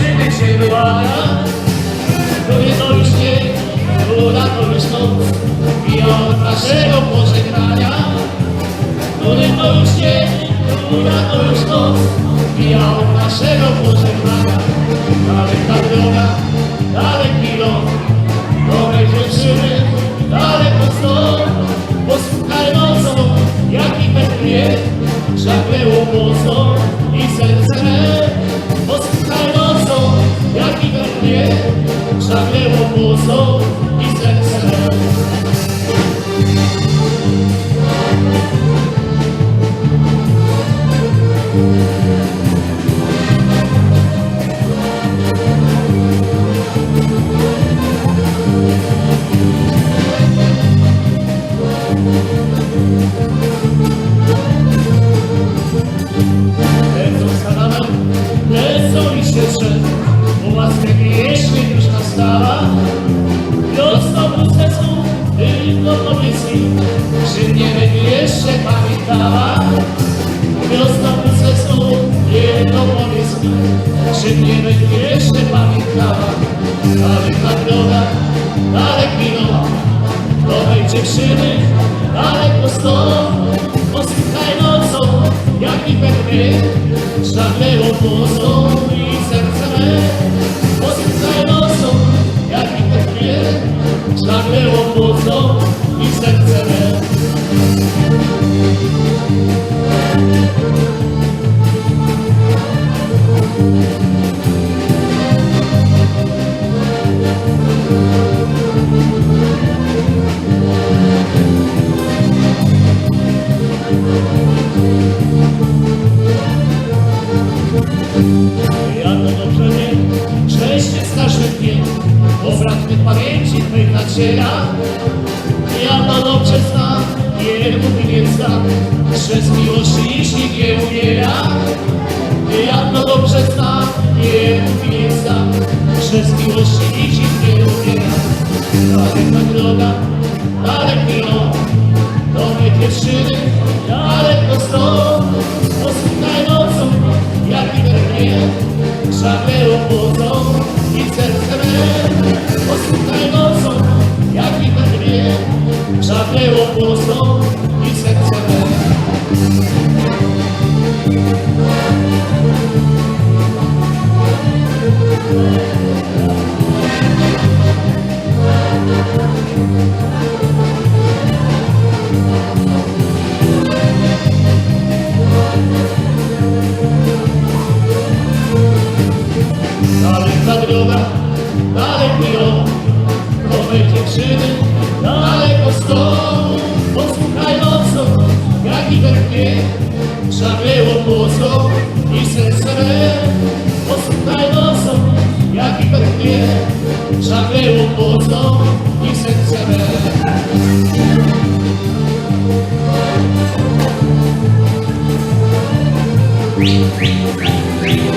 dziewczyny się wyłania. Który to już nie, która to już noc I od naszego pożegnania. Który to już nie, która to już noc I od naszego pożegnania. Daleka droga, daleki lot Nowe dziewczyny, daleko stąd Posłuchaj nocą, jaki pewnie Żagleło mocno Żagleło mocno i Czy mnie będzie jeszcze pamiętała Daleka droga, daleki lot Nowej dziewczyny, daleko stąd Posłuchaj nocą, jaki pewny Żadnego mocą i serce me. Posłuchaj nocą, jaki pewny Żadnego mocą i serce me Ja to dobrze wiem, że się starzy dnie Powratnych pamięci twych naciera Ja to dobrze znam, nie mówi nie znam Że z miłości nikt nie umiera. Ja to dobrze znam, nie mówi nie znam Że z miłości nikt nie umiera. Daleka droga, daleki lot Nowe dziewczyny, daleko stąd dziewczyny daleko stąd Posłuchaj mocno, jak i drgnie Szarleło mocno i serce Posłuchaj mocno, jak i drgnie Szarleło mocno i serce Thank.